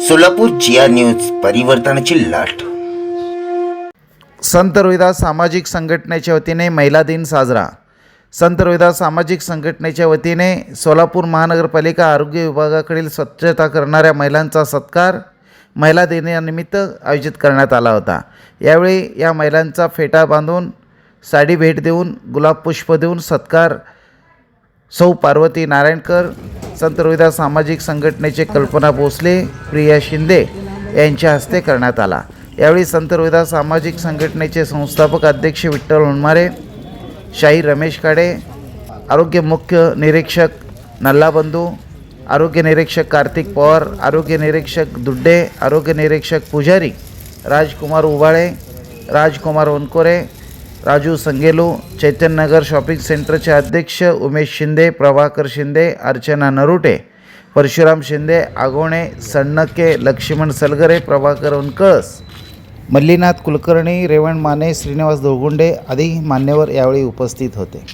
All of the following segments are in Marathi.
सोलापूर जिया न्यूज परिवर्तनाची लाट. संत रोहिदास सामाजिक संघटनेच्या वतीने महिला दिन साजरा. संत रोहिदास सामाजिक संघटनेच्या वतीने सोलापूर महानगरपालिका आरोग्य विभागाकडील स्वच्छता करणाऱ्या महिलांचा सत्कार महिला दिनानिमित्त आयोजित करण्यात आला होता. यावेळी या महिलांचा फेटा बांधून साडी भेट देऊन गुलाब पुष्प देऊन सत्कार सौ पार्वती नारायणकर संत रोहिदास सामाजिक संघटनेचे कल्पना भोसले प्रिया शिंदे यांच्या हस्ते करण्यात आला. यावेळी संत रोहिदास सामाजिक संघटनेचे संस्थापक अध्यक्ष विठ्ठल हुनमारे शाही रमेश काडे आरोग्य मुख्य निरीक्षक नल्लाबंधू आरोग्य निरीक्षक कार्तिक पवार आरोग्य निरीक्षक दुड्डे आरोग्य निरीक्षक पुजारी राजकुमार उबाळे राजकुमार वनकोरे राजू संगेलू चैतन्यनगर शॉपिंग सेंटरचे अध्यक्ष उमेश शिंदे प्रभाकर शिंदे अर्चना नरुटे परशुराम शिंदे आगोणे सण्णके लक्ष्मण सलगरे प्रभाकर उनकळस मल्लीनाथ कुलकर्णी रेवण माने श्रीनिवास दोळगुंडे आदी मान्यवर यावेळी उपस्थित होते.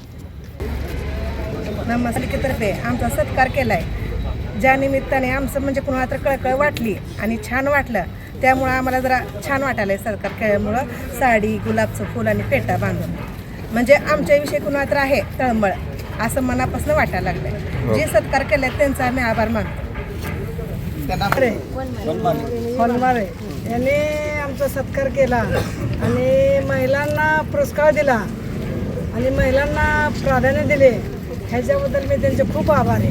नमस्कारातर्फे आमचा सत्कार केला आहे ज्या निमित्ताने आमचं म्हणजे कुणाला तर कळकळ वाटली आणि छान वाटलं त्यामुळं आम्हाला जरा छान वाटायला सत्कार केल्यामुळं साडी गुलाबचं फुल आणि पेटा बांधून. म्हणजे आमच्याविषयी कुणाला तर आहे तळमळ असं मनापासून वाटायला लागलं जे सत्कार केले त्यांचा आम्ही आभार मानतो. होनमारे यांनी आमचा सत्कार केला आणि महिलांना पुरस्कार दिला आणि महिलांना प्राधान्य दिले. ह्याच्याबद्दल मी त्यांचे खूप आभार आहे.